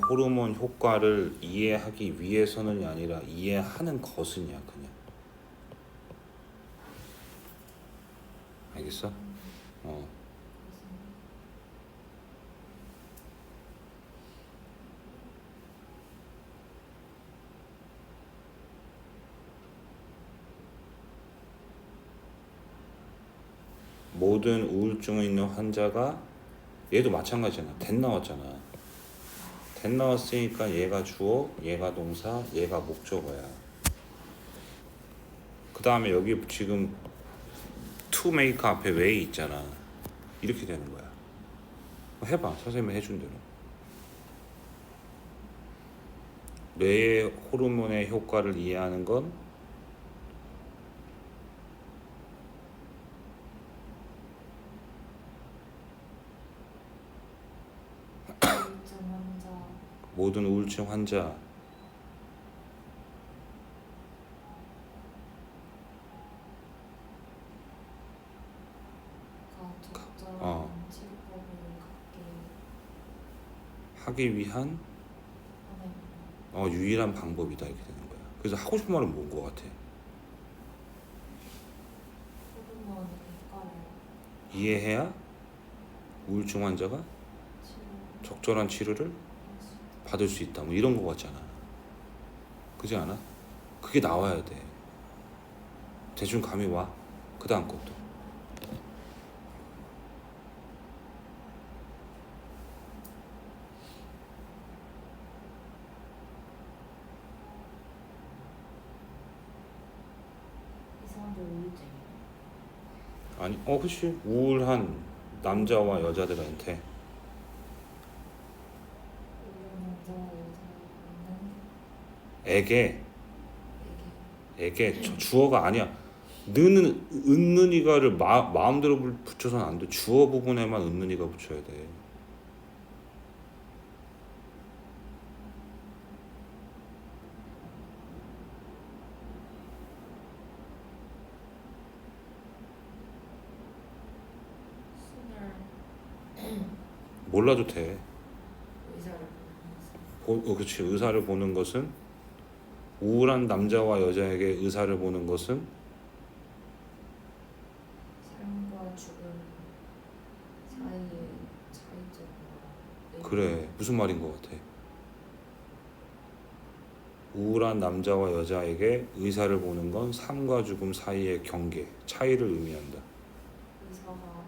호르몬 효과를 이해하기 위해서는이 아니라 이해하는 것은이야 그냥 알겠어? 어 모든 우울증이 있는 환자가 얘도 마찬가지잖아. 된 나왔잖아. 된 나왔으니까 얘가 주어, 얘가 동사, 얘가 목적어야. 그 다음에 여기 지금 to make 앞에 way 있잖아. 이렇게 되는 거야. 해봐. 선생님이 해준 대로. 뇌의 호르몬의 효과를 이해하는 건 우울증 환자 모든 우울증 환자 어. 하기 위한 어, 유일한 방법이다 이렇게 되는 거야. 그래서 하고 싶은 말은 뭔 거 같아? 이해해야 우울증 환자가 적절한 치료를. 받을 수 있다. 뭐 이런 거 같잖아. 그지 않아? 그게 나와야 돼. 대충 감이 와. 그 다음 것도. 아니, 어, 그치. 우울한 남자와 여자들한테 우울한 남자 여자는 에게, 에게 주어가 아니야. 느는 은는 이가를 마, 마음대로 불- 붙여서는 안 돼. 주어 부분에만 은는 이가 붙여야 돼. 몰라도 돼. 의사를 보면서 보, 어, 그렇지. 의사를 보는 것은 우울한 남자와 여자에게 의사를 보는 것은 삶과 죽음 사이의 차이점과 그래 무슨 말인 것 같아. 우울한 남자와 여자에게 의사를 보는 건 삶과 죽음 사이의 경계, 차이를 의미한다. 의사가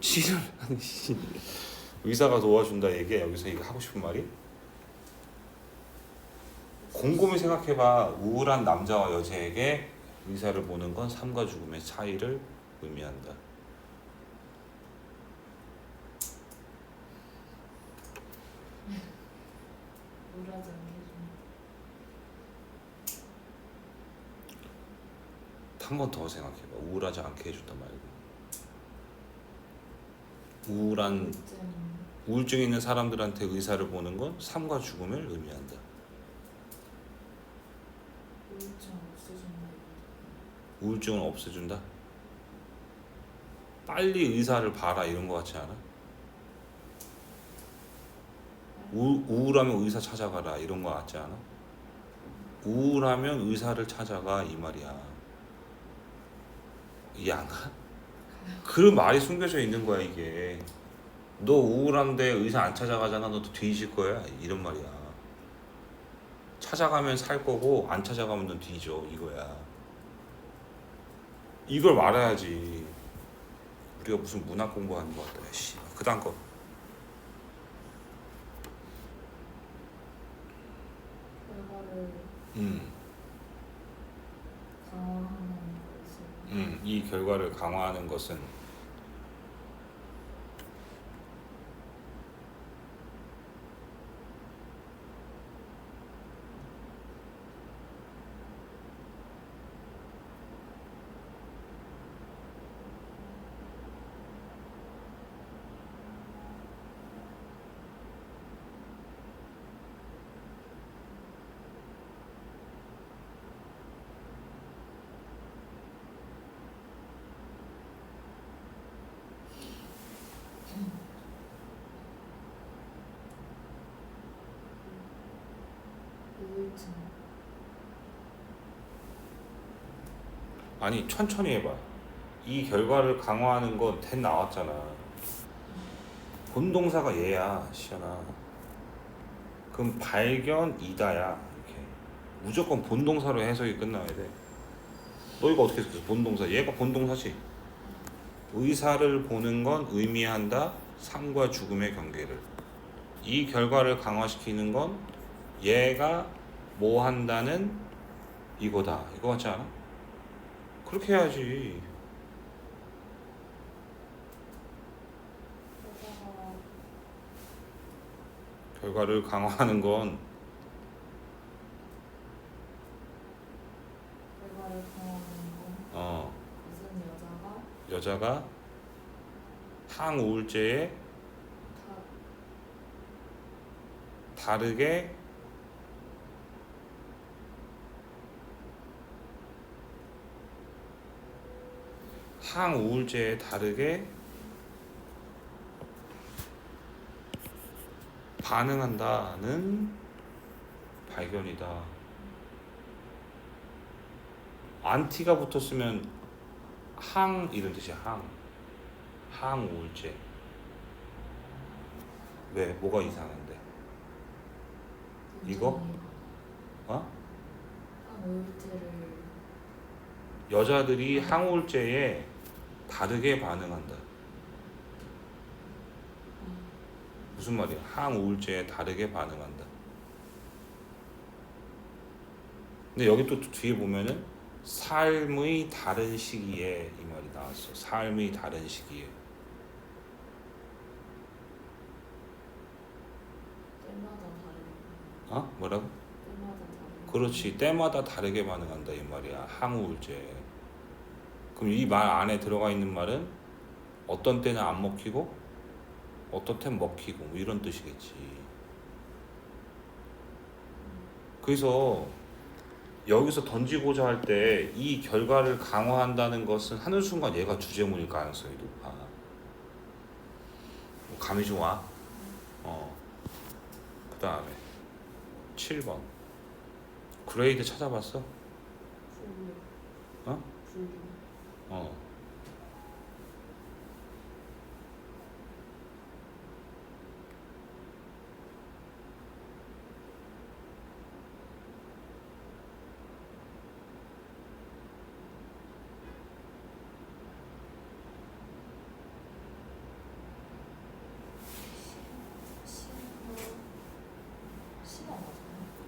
치를 하는 시. 의사가 도와준다 얘기 여기서 이거 하고 싶은 말이? 곰곰이 생각해봐. 우울한 남자와 여자에게 의사를 보는 건 삶과 죽음의 차이를 의미한다. 우울하지 않게 해주는 한번 더 생각해봐. 우울하지 않게 해준다 말고. 우울한 우울증 있는 사람들한테 의사를 보는 건 삶과 죽음을 의미한다. 우울증을 없애준다. 빨리 의사를 봐라 이런 거 같지 않아? 우, 우울하면 의사 찾아가라 이런 거 같지 않아? 우울하면 의사를 찾아가 이 말이야. 이해 안 가? 그런 말이 숨겨져 있는 거야 이게. 너 우울한데 의사 안 찾아가잖아. 너도 뒤질 거야 이런 말이야. 찾아가면 살 거고 안 찾아가면 넌 뒤져 이거야. 이걸 말해야지. 우리가 무슨 문학 공부하는 것 같다. 씨, 그다음 거. 음, 강화하는 음, 이 결과를 강화하는 것은 아니 천천히 해봐. 이 결과를 강화하는 건된 나왔잖아. 본동사가 얘야, 시연아. 그럼 발견 이다야 이렇게 무조건 본동사로 해석이 끝나야 돼. 너 이거 어떻게 했어? 본동사. 얘가 본동사지. 의사를 보는 건 의미한다. 삶과 죽음의 경계를. 이 결과를 강화시키는 건 얘가 뭐 한다는 이거다. 이거 같지 않아? 그렇게 해야지. 결과를 강화하는 건 결과를 강화하는 건 어, 무슨 여자가 여자가 항우울제에 다 다르게 항우울제에 다르게 반응한다는 발견이다. 안티가 붙었으면 항 이런 뜻이야. 항. 항우울제. 왜? 뭐가 이상한데? 이거? 어? 항우울제를 여자들이 항우울제에 다르게 반응한다. 무슨 말이야? 항우울제에 다르게 반응한다. 근데 여기 또 뒤에 보면은 삶의 다른 시기에 이 말이 나왔어. 삶의 다른 시기에. 때마다 다르게 어? 뭐라고? 때마다 다르게 그렇지. 때마다 다르게 반응한다 이 말이야. 항우울제. 그럼 이 말 안에 들어가 있는 말은 어떤 때는 안 먹히고 어떤 때는 먹히고 뭐 이런 뜻이겠지. 그래서 여기서 던지고자 할 때 이 결과를 강화한다는 것은 하는 순간 얘가 주제문일 가능성이 높아. 뭐 감이 좀 와? 어. 그 다음에 7번. 그레이드 찾아봤어? 어? 어.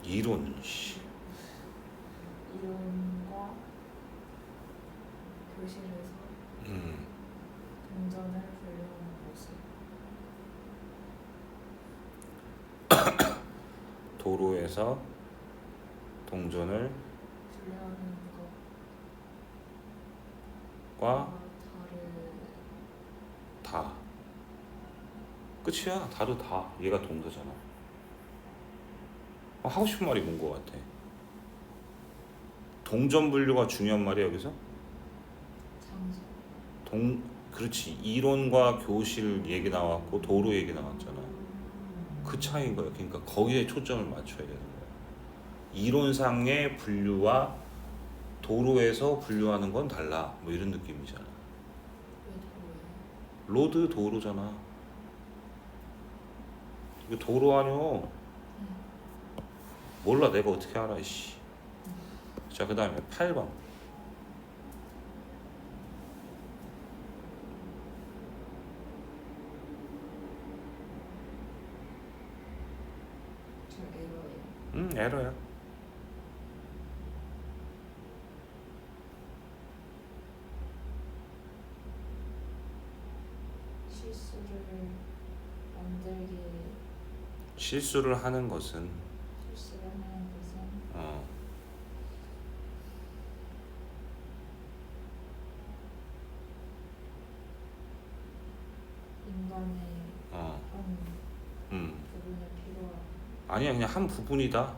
이론. 씨. 이론과 교실에서 음. 동전을 분류하는 모습 도로에서 동전을 분류하는 과 것과 다. 끝이야. 다도 다. 얘가 동사잖아. 어, 하고 싶은 말이 뭔거 같아? 동전 분류가 중요한 말이야 여기서? 동 그렇지 이론과 교실 얘기 나왔고 도로 얘기 나왔잖아. 그 차이인 거야. 그러니까 거기에 초점을 맞춰야 되는 거야. 이론상의 분류와 도로에서 분류하는 건 달라. 뭐 이런 느낌이잖아. 로드 도로잖아. 이거 도로 아니요. 몰라 내가 어떻게 알아 씨. 자 그다음에 8번. 저 에러예요 음 에러야. 실수를 만들기 실수를 하는 것은 실수를 하는 것은 어, 인간의 어, 한 음 부분에 필요한 아니야 그냥 한 부분이다.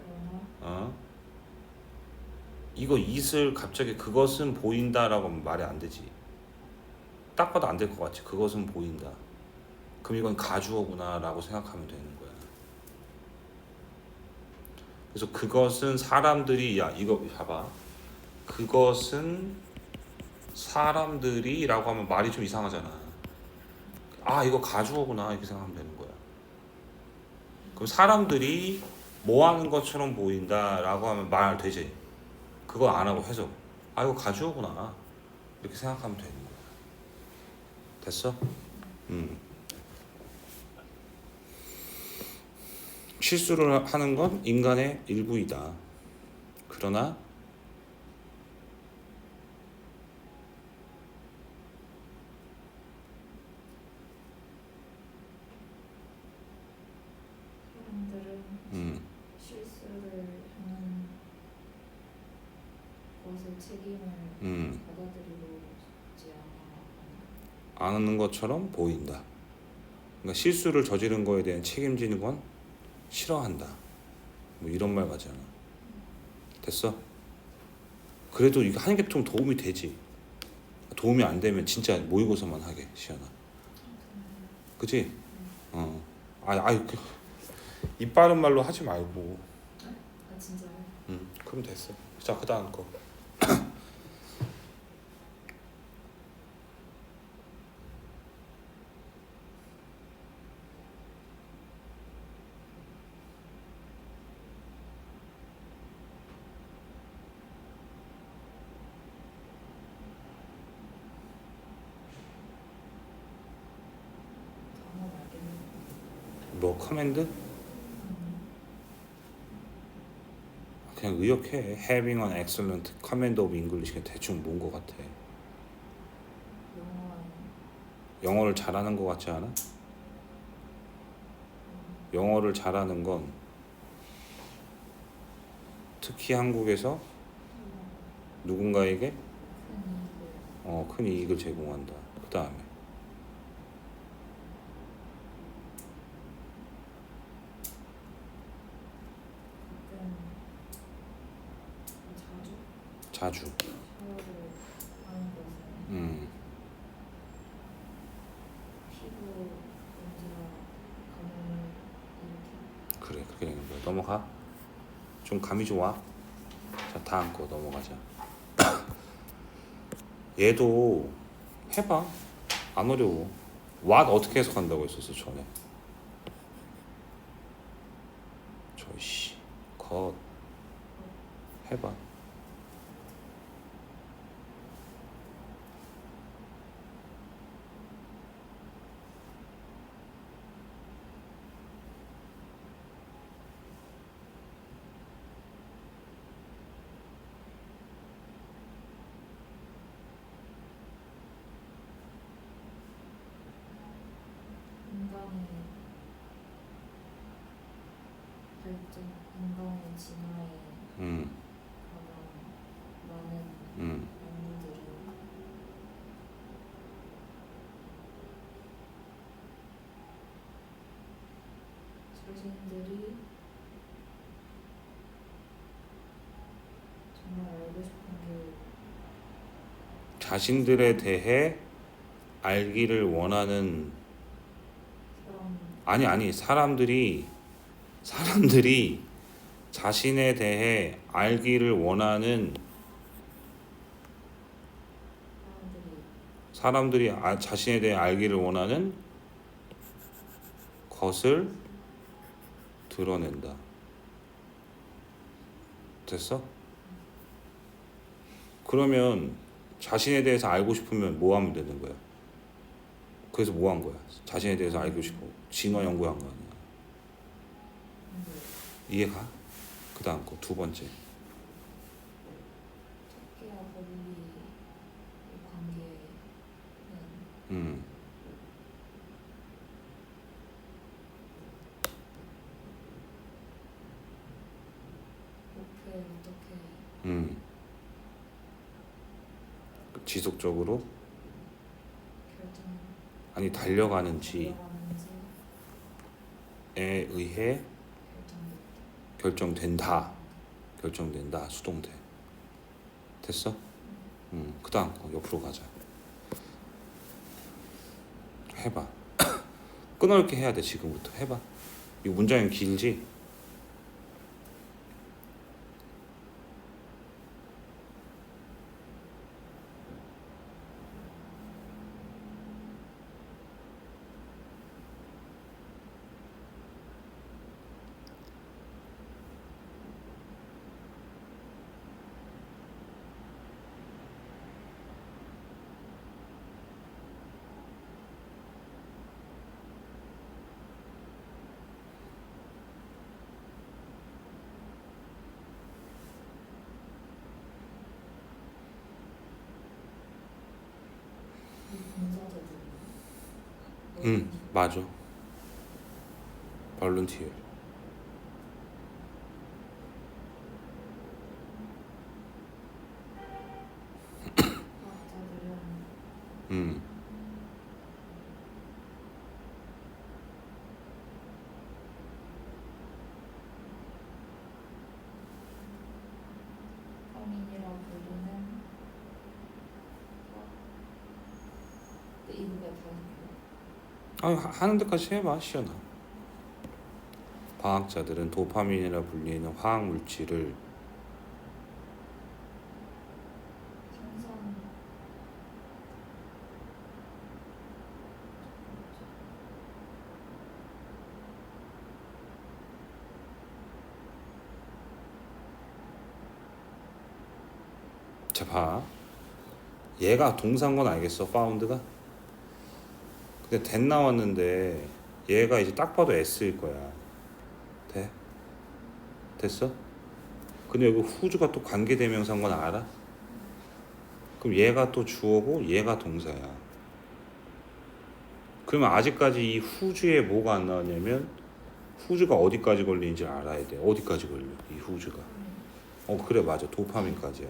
그러나 어? 이거 이슬 갑자기 그것은 보인다라고 하면 말이 안 되지. 딱 봐도 안 될 것 같지. 그것은 보인다. 그럼 이건 가주어구나라고 생각하면 되는 거야. 그래서 그것은 사람들이 야 이거 봐봐. 그것은 사람들이라고 하면 말이 좀 이상하잖아. 아 이거 가주어구나 이렇게 생각하면 되는 거야. 그럼 사람들이 뭐 하는 것처럼 보인다라고 하면 말 되지. 그거 안 하고 해석. 아 이거 가주어구나 이렇게 생각하면 되는 거야. 됐어? 음. 실수를 하는 건 인간의 일부이다. 그러나 사람들은 음, 실수를 하는 것에 책임을 음, 받아들이고 싶지 않아. 아는 것처럼 보인다. 그러니까 실수를 저지른 거에 대한 책임지는 건 싫어한다. 뭐 이런 말 같잖아. 됐어? 그래도 이거 하는 게 좀 도움이 되지. 도움이 안 되면 진짜 모의고사만 하게 시연아. 그지? 어. 아, 아유, 그, 입 바른 말로 하지 말고. 아 진짜요? 응, 그럼 됐어. 자, 그 다음 거. 단어 말겠네. 뭐 커맨드? 그냥 의역해. Having an excellent command of English 그냥 대충 뭔거 같아. 영어를 잘하는 거 같지 않아? 영어를 잘하는 건 특히 한국에서 누군가에게 어, 큰 이익을 제공한다. 그 다음에 가끔 자주 음, 그래 그렇게 되는 거야. 넘어가. 좀 감이 좋아. 자 다음 거 넘어가자. 얘도 해봐. 안 어려워. what 어떻게 해석한다고 했었어 전에. 저씨 컷 해봐. 인간의 진화에 음, 많은 음, 연구들은 자신들이 정말 알고 싶은 게 자신들에 대해 알기를 원하는 사람. 아니 아니 사람들이 사람들이 자신에 대해 알기를 원하는 사람들이 아, 자신에 대해 알기를 원하는 것을 드러낸다. 됐어? 그러면 자신에 대해서 알고 싶으면 뭐 하면 되는 거야? 그래서 뭐 한 거야? 자신에 대해서 알고 싶고 진화 연구한 거 아니야? 이해가? 그 다음 거 두 번째. 토끼와 거북이의 관계는 음. 목표에 어떻게 음. 지속적으로 결정 아니 달려가는지에 의해 결정된다. 결정된다. 수동태. 됐어? 음. 그 다음 거 옆으로 가자. 해봐. 끊어읽게 해야 돼 지금부터 해봐. 이 문장이 길지? 응 맞아. 발룬티어 과학자들은 음 파민이라고 부르는 어? 근데 이거 왜 다른 아, 하- 하는 데까지 해봐 시연아 과학자들은 도파민이라 불리는 화학 물질을 자 봐. 얘가 동사인 건 알겠어, 파운드가? 근데 됐 나왔는데 얘가 이제 딱 봐도 S일 거야. 돼? 됐어? 근데 여기 후주가 또 관계대명사인 건 알아? 그럼 얘가 또 주어고 얘가 동사야. 그러면 아직까지 이 후주에 뭐가 안 나왔냐면 후주가 어디까지 걸리는지 알아야 돼. 어디까지 걸려? 이 후주가. 어 그래 맞아 도파민까지야.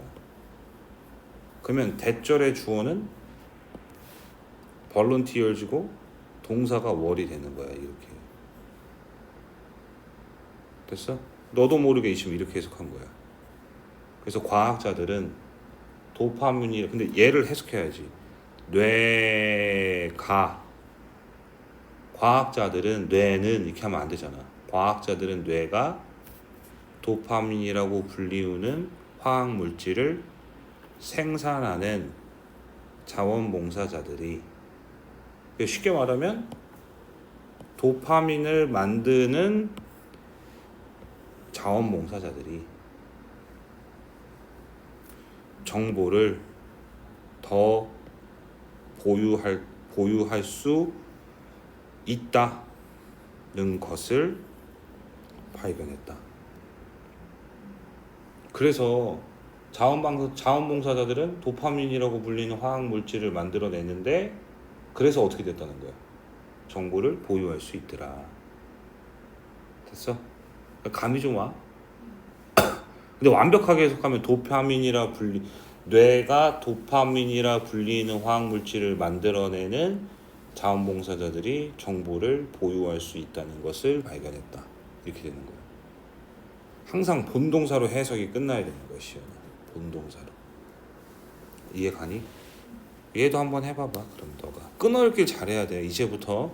그러면 대절의 주어는 벌런티얼즈고 동사가 월이 되는 거야 이렇게. 됐어? 너도 모르게 지금 이렇게 해석한 거야. 그래서 과학자들은 도파민이 근데 얘를 해석해야지. 뇌가 과학자들은 뇌는 이렇게 하면 안 되잖아. 과학자들은 뇌가 도파민이라고 불리우는 화학 물질을 생산하는 자원봉사자들이 쉽게 말하면 도파민을 만드는 자원봉사자들이 정보를 더 보유할 보유할 수 있다는 것을 발견했다. 그래서 자원봉사자들은 도파민이라고 불리는 화학 물질을 만들어내는데 그래서 어떻게 됐다는 거야? 정보를 보유할 수 있더라. 됐어? 감이 좀 와? 근데 완벽하게 해석하면 도파민이라 불리 뇌가 도파민이라 불리는 화학 물질을 만들어내는 자원봉사자들이 정보를 보유할 수 있다는 것을 발견했다. 이렇게 되는 거야. 항상 본동사로 해석이 끝나야 되는 거야, 시연아. 본동사로. 이해 가니? 얘도 한번 해봐봐. 그럼 너가 끊어읽길 잘해야 돼. 이제부터.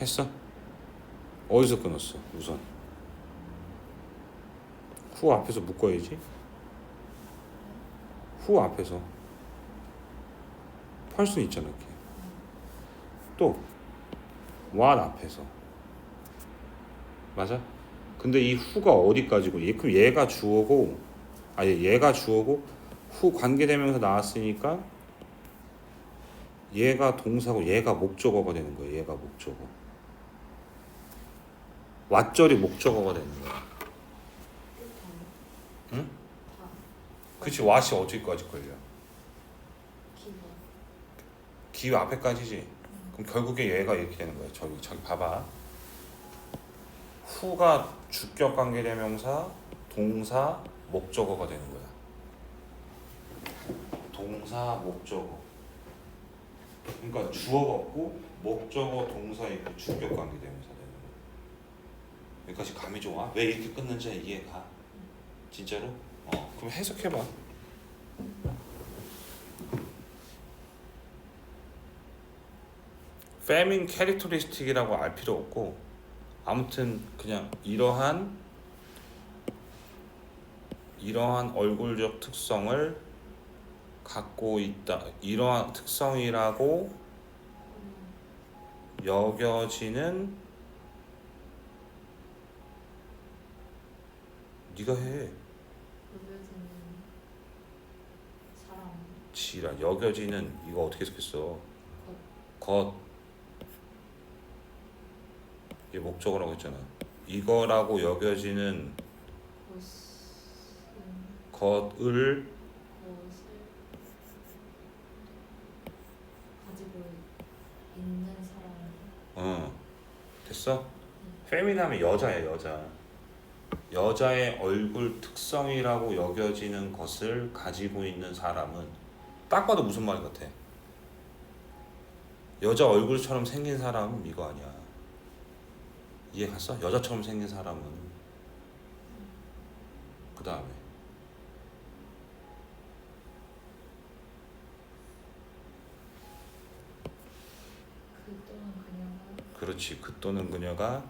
했어? 어디서 끊었어? 우선. 후 앞에서 묶어야지. 후 앞에서. 펄 수는 있잖아, 이렇게. 또, 완 앞에서. 맞아? 근데 이 후가 어디까지고, 얘, 그럼 얘가 주어고, 아니, 얘가 주어고, 후 관계대명사 나왔으니까, 얘가 동사고, 얘가 목적어가 되는 거야, 얘가 목적어. 왓절이 목적어가 되는 거야. 끝 응? 다 그치 왓이 어디까지 걸려? 기회 앞에까지지. 그럼 결국에 얘가 이렇게 되는 거야. 저기 저기 봐봐. 후가 주격 관계 대명사, 동사, 목적어가 되는 거야. 동사, 목적어. 그러니까 주어가 없고 목적어 동사 있고 주격 관계 대명사 되는 거. 여기까지 감이 좋아? 왜 이렇게 끊는지 이해가? 진짜로? 어 그럼 해석해봐. 페민 캐릭터리스틱이라고 알 필요 없고 아무튼 그냥 이러한 이러한 얼굴적 특성을 갖고 있다. 이러한 특성이라고 여겨지는 네가 해. 여겨지는 사람 지라 여겨지는 이거 어떻게 쓰겠어? 것. 이게 목적어라고 했잖아. 이거라고 여겨지는 것은 것을 것을 가지고 있는 사람 어 됐어? 페미나면 여자야 여자. 여자의 얼굴 특성이라고 여겨지는 것을 가지고 있는 사람은 딱 봐도 무슨 말 같아? 여자 얼굴처럼 생긴 사람은 이거 아니야. 이해 갔어? 여자처럼 생긴 사람은 그 다음에 그 또는 그녀가 그렇지 그 또는 그녀가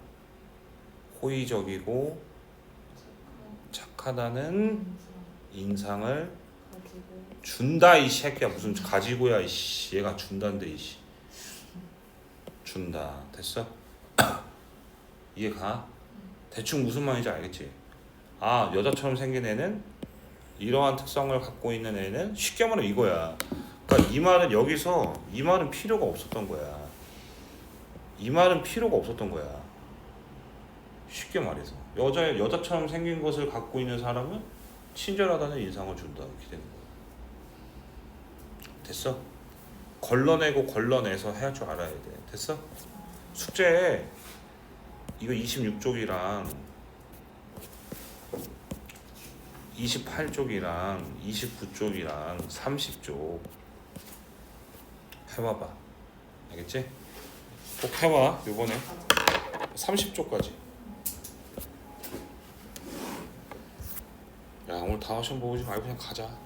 호의적이고 하다는 인상 인상을 준다 이 새끼야. 무슨 가지고야 이씨. 얘가 준다인데 이씨. 준다. 됐어? 이해가? 대충 무슨 말인지 알겠지? 아 여자처럼 생긴 애는 이러한 특성을 갖고 있는 애는 쉽게 말하면 이거야. 그러니까 이 말은 여기서 이 말은 필요가 없었던 거야. 이 말은 필요가 없었던 거야. 쉽게 말해서 여자 여자처럼 생긴 것을 갖고 있는 사람은 친절하다는 인상을 준다 이렇게 되는 거야 됐어? 걸러내고 걸러내서 할줄 알아야 돼. 됐어? 숙제 이거 26쪽이랑 28쪽이랑 29쪽이랑 30쪽 해봐봐. 알겠지? 꼭 해봐. 요번에 30쪽까지. 야 오늘 시험 보고 지 말고 그냥 가자.